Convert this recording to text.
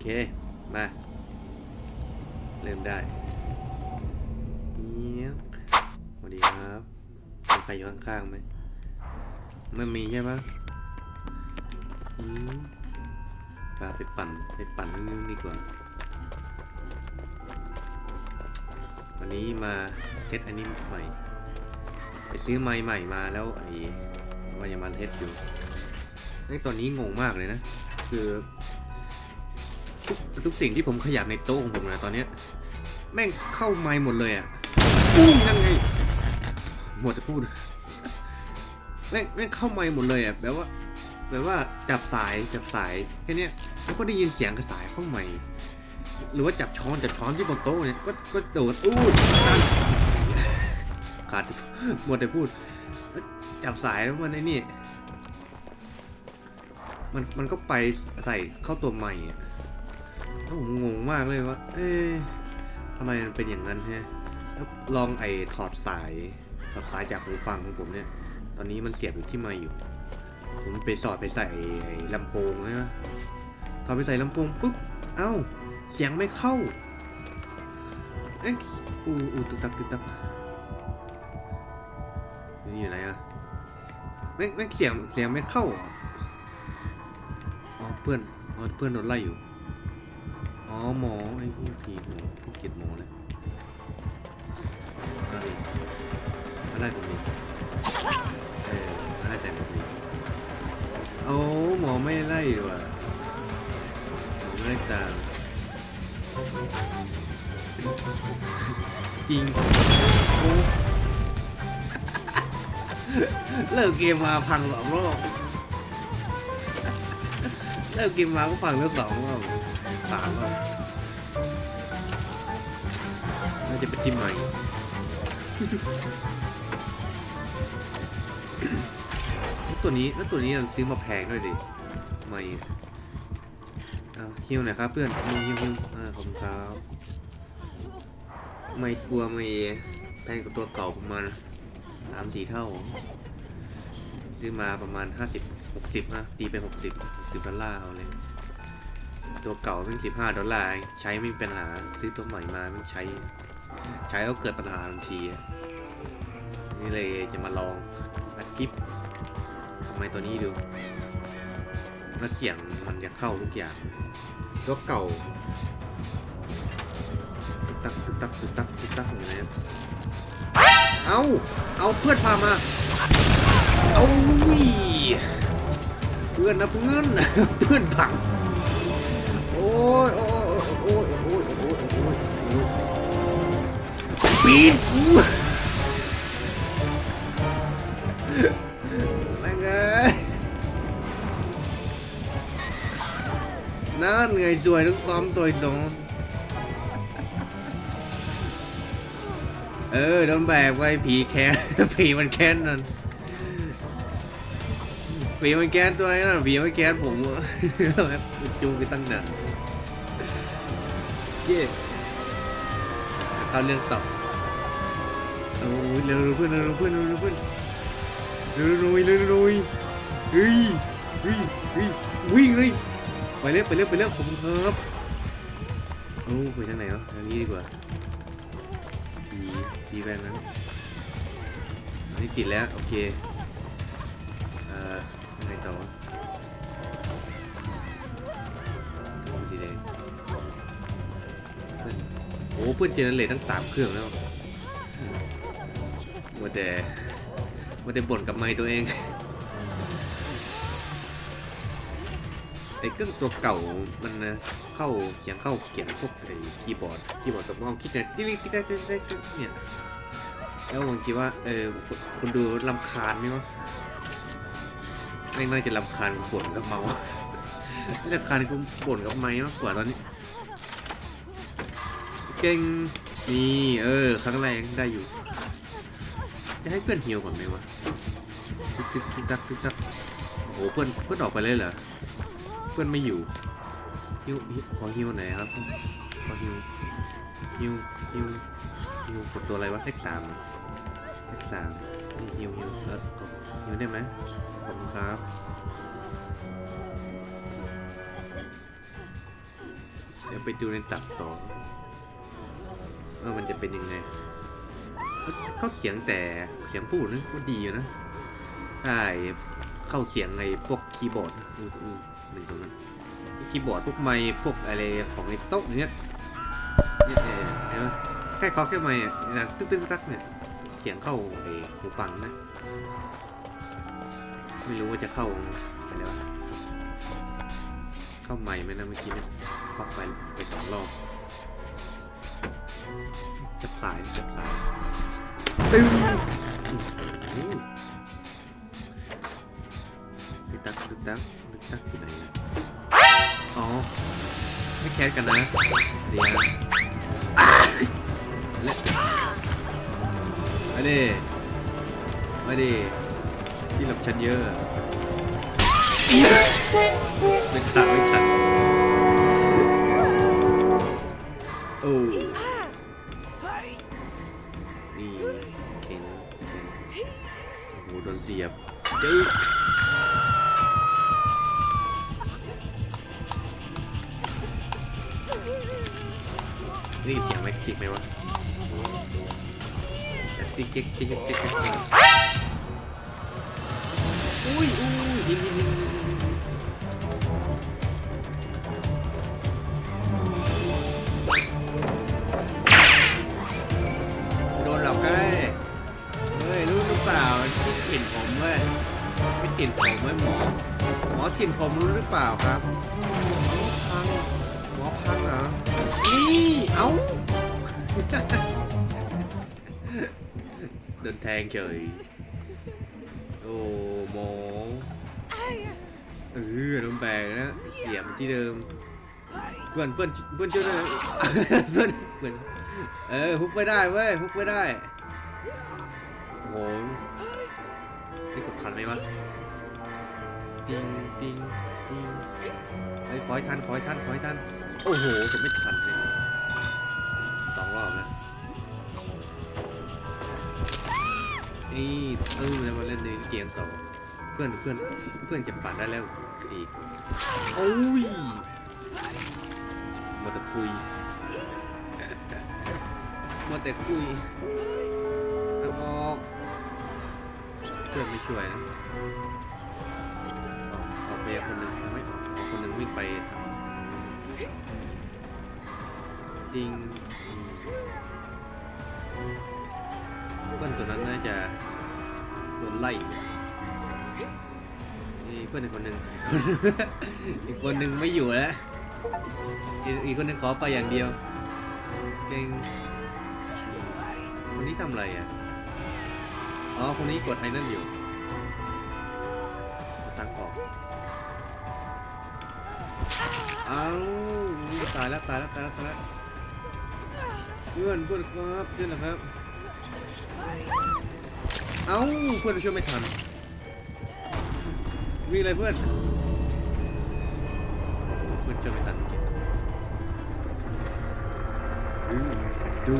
เค มา เริ่มได้เนี้ยสวัสดีครับมีใครอยู่ข้างๆไหมไม่มีใช่ปะอืมปาไปปั่นไปปั่นนึงๆดีกว่า วันนี้มาเทสอันนี้ใหม่ ไปซื้อไม้ใหม่มาแล้วไอ้ว่าจะมาเทสอยู่ในตอนนี้งงมากเลยนะ คือ ทุกทุกสิ่งที่ผมขยับในโต๊ะของผมนะตอนเนี้ยแม่งเข้าไม้หมดเลยอะอู้นั่นไงหมดจะพูดแม่งแม่งเข้าไม้หมดเลยอะแบบว่าแบบว่าจับสายจับสายแค่นี้ยแล้วก็ได้ยินเสียงกระสายเข้าไม้หรือว่าจับช้อนจับช้อนที่บนโต๊ะเนี่ยก็ก็โดดอู้ขาดหมดแต่พูด จับสายแล้วมันไอ้นี่มันมันก็ไปใส่เข้าตัวใหม่อะ ผมงงมากเลยว่า เอ๊ะทำไมมันเป็นอย่างนั้นฮะแล้วลองไอ้ถอดสาย ถอดสายจากหูฟังของผมเนี่ย ตอนนี้มันเสียบอยู่ที่ไมค์อยู่ ผมไปสอดไปใส่ไอ้ลำโพงนะถอดไปใส่ลำโพงปุ๊บ เอ้า เสียงไม่เข้าเอ๊ะอูอูตึกตักตึกตักนี่อยู่ไหนอะแม่งแม่เสียงเสียงไม่เข้า อ๋อเพื่อน อ๋อเพื่อนโดนไล่อยู่ หมอไอ้เหี้ยผีหมอพวกเกลียดหมอเลยอะไรอะไรผมนี่เอออะไรแต่ผมนี่โอ้หมอไม่ไล่ว่ะหมอไม่ไล่ตามจริงโอ้เลิกเกมมาพังสองรอบเลิกเกมมาก็พังแล้วสองรอบ สามอะน่าจะเป็นทีมใหม่แล้วตัวนี้แล้วตัวนี้เราซื้อมาแพงด้วยดิใหม่เอาฮิวหน่อยครับเพื่อนฮิวฮิวฮิวอ่าขอบคุณครับไม่กลัวไม่แพงกว่าตัวเก่าประมาณสามสี่เท่า ซื้อมาประมาณห้าสิบหกสิบนะตีเป็นหกสิบสิบดอลลาร์เอาเลย ตัวเก่าเพิ่งสิบห้าดอลลาร์ใช้ไม่มีปัญหาซื้อตัวใหม่มาไม่ใช้ ใช้แล้วเกิดปัญหาทันทีนี่เลยจะมาลองอัดคลิปทำไมตัวนี้ดูแล้วเสียงมันจะเข้าทุกอย่าง ตัวเก่าตึกตักตึกตักตึกตักตึกตักอย่างไรนะเอาเอาเพื่อนพามาเอาวิเพื่อนนะเพื่อนเพื่อนผัง อ้ยโอ้ยโอ้ยโอ้ยโอ้ยโอ้ยโอ้ยปีนกูแม่งเอ้ยนั่นไงสวยทั้งซ้อมสวยสองเออโดนแบกไว้ผีแค้นผีมันแค้นนั่น ผีมันแค้นตัวนั้นะผีมันแค้นผมจูงไปตั้งนานเย่เข้าเรื่องต่อโอ้ยเร็วๆเพื่อนเร็วๆเพื่อนเร็วๆเพื่อนเร็วๆเร็วๆเร็วๆเร็วเฮ้ยเฮ้ยเฮ้ยวิ่งเลยไปเร็วไปเร็วไปเร็วผมครับโอ้ไปทางไหนวะทางนี้ดีกว่าดีดีแบบนั้นอันนี้ติดแล้วโอเคเอ่อ ยังไงต่อวะทำสีแดงเพื่อนโอ้เพื่อนเจเนเรตตั้งสามเครื่องแล้วมัวแต่มัวแต่บ่นกับไม้ตัวเองไอ้เครื่องตัวเก่ามันนะเข้าเขียนเข้าเขียนพวกไอ้คีย์บอร์ดคีย์บอร์ดกับเมาส์คิดเนี่ยติ๊กติ๊กติ๊กติ๊กเนี่ยแล้วผมคิดว่าเออคุณคุณดูลำคาญไหมวะ ไม่น่าจะลำคาญบ่นกับเมาส์ลำคาญกูบ่นกับไม้มากกว่าตอนนี้ เก่งนี่เออ ครั้งแรกได้อยู่ จะให้เพื่อนฮิวก่อนไหมวะตึกตึกตึกตักตึกตักโอ้โหเพื่อนเพื่อนออกไปเลยเหรอ เพื่อนไม่อยู่ฮิวฮิวขอฮิวไหนอยครับขอฮิวฮิวฮิวฮิวกดตัวอะไรวะเลขสามเหรอเลขสาม นี่ฮิวฮิวเออกดฮิวได้ไหมขอบคุณครับเดี๋ยวไปดูในตับต่อว่ามันจะเป็นยังไงเขาเขียงแต่เสียงพูดนะก็ดีอยู่นะใช่เข้าเสียงไอ้พวกคีย์บอร์ดนะอืออือมันตรงนั้นคีย์บอร์ดพวกไมค์พวกอะไรของในโต๊ะอย่างเงี้ยเนี่ยเห็นไหมแค่เคาแค่ไมค์อะนะตึ๊กตึ๊กตักเนี่ย เสียงเข้าไอ้หูฟังนะ ไม่รู้ว่าจะเข้าอะไรวะเข้าใหม่ไหมนะเมื่อกี้เนี่ยเคาไปไปสองรอบจับสายจับสายตึ้งตึกตักตึกตักตึกตักอยู่ไหนอะอ๋อ ไม่แคสกันนะ เดี๋ยว มาดิมาดิที่หลบฉันเยอะไม่ทันไม่ทันโอ้นี่เข็งเข็งโอ้โหโดนเสียบจึ๊นี่เสียงไหมคลิกไหมวะ ติ๊กติ๊กติ๊กติ๊กติ๊กติ๊กอุ้ยอุ้ยยิงยิงยิงยิงยิงยิงโดนหลอกได้เฮ้ยรู้หรือเปล่าที่กลิ่นผมเว้ยไม่กลิ่นผมเว้ยหมอ หมอกลิ่นผมรู้หรือเปล่าครับพังหมอพังเหรอนี่ เอ้า โดนแทงเฉย โอ้หมอเออโดนแบกนะ เสียบที่เดิม เพื่อนเพื่อนเพื่อนช่วยด้วยเพื่อนเพื่อนเออฮุกไม่ได้เว้ยฮุกไม่ได้โอ้โหนี่กดทันไหมวะติงติงติงเฮ้ยขอให้ทันขอให้ทันขอให้ทัน โอ้โหกดไม่ทันเลยสองรอบแล้ว นี่เออแล้วมาเล่นในเกมต่อ เพื่อนเพื่อนเพื่อนจะปัดได้แล้วอีกโอ้ยมาแต่คุยมาแต่คุยทางออกเพื่อนไม่ช่วยนะออกออกไปคนหนึ่งไม่ออกคนหนึ่งวิ่งไปทางดิงเพื่อนตัวนั้นน่าจะ ไล่เพื่อนอีกคนหนึ่ง อีกคนหนึ่งไม่อยู่แล้วอีกอีกคนหนึ่งขอไปอย่างเดียว เก่ง คนนี้ทำอะไรอะ อ๋อ คนนี้กดไอ้นั่นอยู่ตังออกเอาตายแล้วตายแล้วตายแล้วตายแล้วเพื่อนเพื่อนครับเพื่อนนะครับ เอ้าเพื่อนช่วยไม่ทันวิ่งเลยเพื่อนเพื่อนช่วยไม่ทันดูดู